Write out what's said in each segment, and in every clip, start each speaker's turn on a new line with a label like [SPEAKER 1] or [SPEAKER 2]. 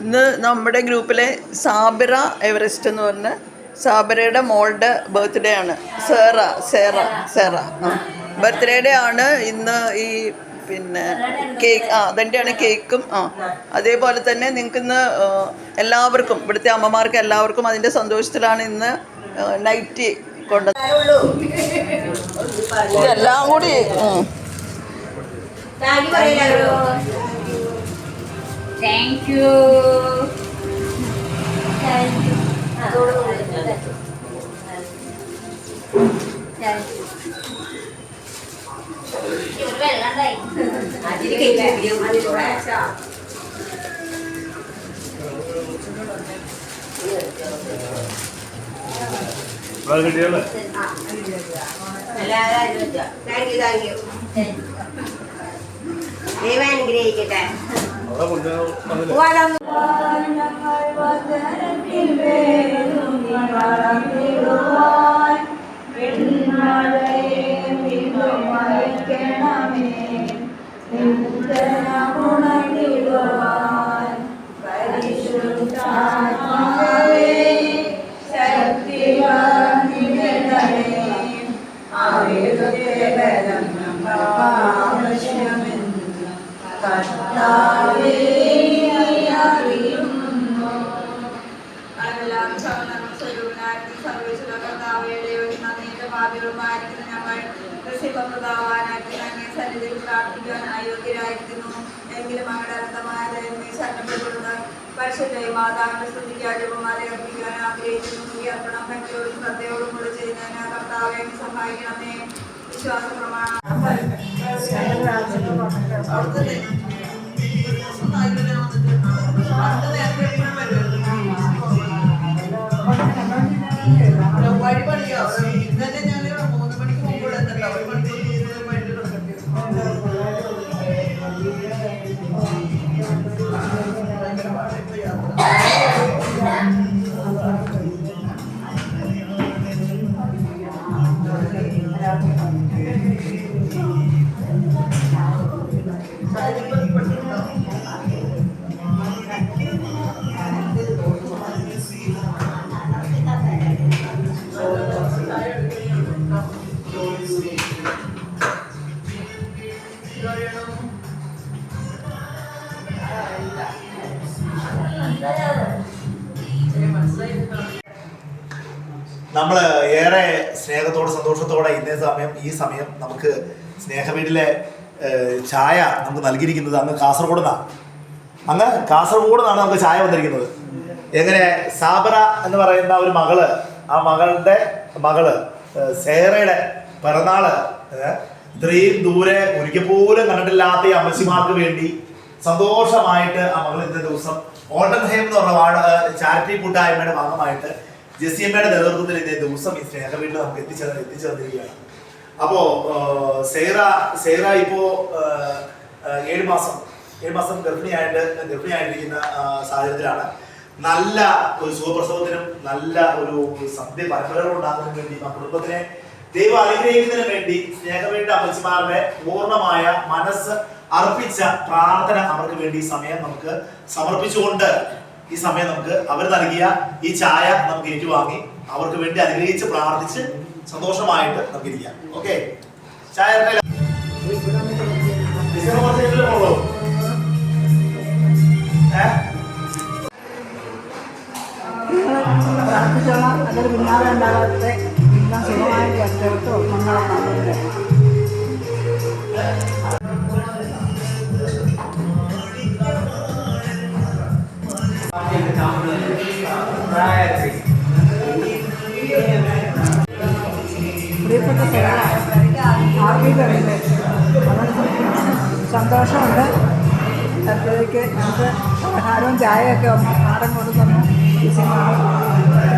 [SPEAKER 1] ഇന്ന് നമ്മുടെ ഗ്രൂപ്പിലെ സാബിറ എവറസ്റ്റ് എന്ന് പറഞ്ഞ സാബിറയുടെ മോളുടെ ബർത്ത്ഡേ ആണ്. സേറ സേറ സേറ. ആ. ബർത്ത്ഡേയുടെ ആണ് ഇന്ന് ഈ പിന്നെ കേക്ക് ആ അതിന്റെയാണ് കേക്കും ആ. അതേപോലെ തന്നെ നിങ്ങൾക്ക് ഇന്ന് എല്ലാവർക്കും ഇവിടുത്തെ അമ്മമാർക്ക് എല്ലാവർക്കും അതിന്റെ സന്തോഷത്തിലാണ് ഇന്ന് നൈറ്റ് കൊണ്ട്. ഇതെല്ലാം കൂടി.
[SPEAKER 2] താങ്ക് യു
[SPEAKER 3] കിട്ടിയല്ലേ
[SPEAKER 2] ദൈവം അനുഗ്രഹിക്കട്ടെ.
[SPEAKER 3] അവിടെ കൊണ്ടുവന്നു അതിൽ
[SPEAKER 2] പോവാലോ
[SPEAKER 4] അയോഗ്യരായിരിക്കുന്നു എങ്കിലും അങ്ങയുടെ അനന്തമായ ദൈവമേ ശരണപ്പെടുന്നത് പരിശുദ്ധ മാതാവിന്റെ സ്തുതിക്ക് അജപമാല അർപ്പിക്കാൻ ആഗ്രഹിക്കുന്നു ഈ അർപ്പണം ഭക്തിയോടും ശ്രദ്ധയോടും കൂടെ ചെയ്യുന്നതിന് കർത്താവെ സഹായിക്കണമേ. വിശ്വാസ പ്രമാണം
[SPEAKER 1] రాజు
[SPEAKER 5] നമ്മൾ ഏറെ സ്നേഹത്തോടെ സന്തോഷത്തോടെ ഇന്നേ സമയം ഈ സമയം നമുക്ക് സ്നേഹവീടിലെ ചായ നമുക്ക് നൽകിയിരിക്കുന്നത് അങ്ങ് കാസർഗോഡ് നിന്നാണ് അങ്ങ് കാസർഗോഡ് നിന്നാണ് നമുക്ക് ചായ വന്നിരിക്കുന്നത്. എങ്ങനെ? സാബറ എന്ന് പറയുന്ന ഒരു മകൾ ആ മകളുടെ മകൾ സേറയുടെ പിറന്നാൾ ഇത്രയും ദൂരെ ഒരിക്കൽ പോലും കണ്ടിട്ടില്ലാത്ത ഈ അമ്മച്ചിമാർക്ക് വേണ്ടി സന്തോഷമായിട്ട് ആ മകൾ ഇന്നേ ദിവസം ഓട്ടൻഹേം എന്ന് പറഞ്ഞ വാർഡ് ചാരിറ്റി കൂട്ടായ്മയുടെ ഭാഗമായിട്ട് ജെസിയമ്മയുടെ നേതൃത്വത്തിൽ ഇന്നേ ദിവസം ഈ വീട്ടിൽ നമുക്ക് എത്തിച്ചേർന്ന് എത്തിച്ചേർന്നിരിക്കുകയാണ് അപ്പോ സേറ സേറ ഇപ്പോ ഏഴ് മാസം ഏഴ് മാസം ഗർഭിണിയായിട്ട് ഗർഭിണിയായിട്ടിരിക്കുന്ന സാഹചര്യത്തിലാണ്. നല്ല ഒരു സുഖപ്രസവത്തിനും നല്ല ഒരു സന്ധ്യ പരമ്പരകൾ ഉണ്ടാകുന്നതിന് വേണ്ടി ആ കുടുംബത്തിനെ ദൈവം അനുഗ്രഹിക്കുന്നതിന് വേണ്ടി സ്നേഹവേണ്ട അമ്മച്ചിമാരുടെ പൂർണമായ മനസ്സ് അർപ്പിച്ച പ്രാർത്ഥന അവർക്ക് വേണ്ടി സമയം നമുക്ക് സമർപ്പിച്ചുകൊണ്ട് ഈ സമയം നമുക്ക് അവർ നൽകിയ ഈ ചായ നമുക്ക് ഏറ്റുവാങ്ങി അവർക്ക് വേണ്ടി അനുഗ്രഹിച്ച് പ്രാർത്ഥിച്ച് സന്തോഷമായിട്ട് നമുക്ക് ഇരിക്കാം ഓക്കെ ചായ?
[SPEAKER 6] പ്രാർത്ഥിച്ചോളാം അതൊരു പിന്നാലെ ഉണ്ടാകാത്ത എല്ലാം സുഖമായി രക്ഷപ്പെട്ടു ഒന്നാം സന്തോഷമുണ്ട്. അപ്പോഴേക്ക് നമുക്ക് ആഹാരവും ചായയൊക്കെ നാടൻ കൊണ്ട് തന്നു.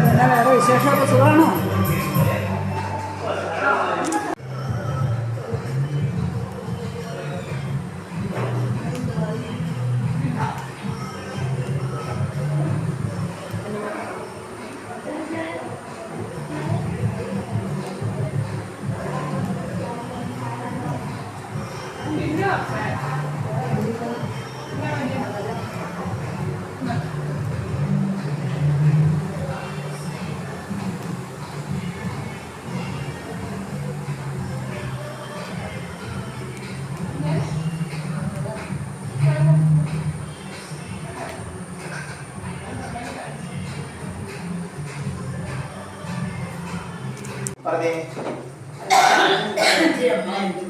[SPEAKER 6] പിന്നെ വേറെ വിശേഷമൊക്കെ സുഖമാണോ?
[SPEAKER 5] Pardon.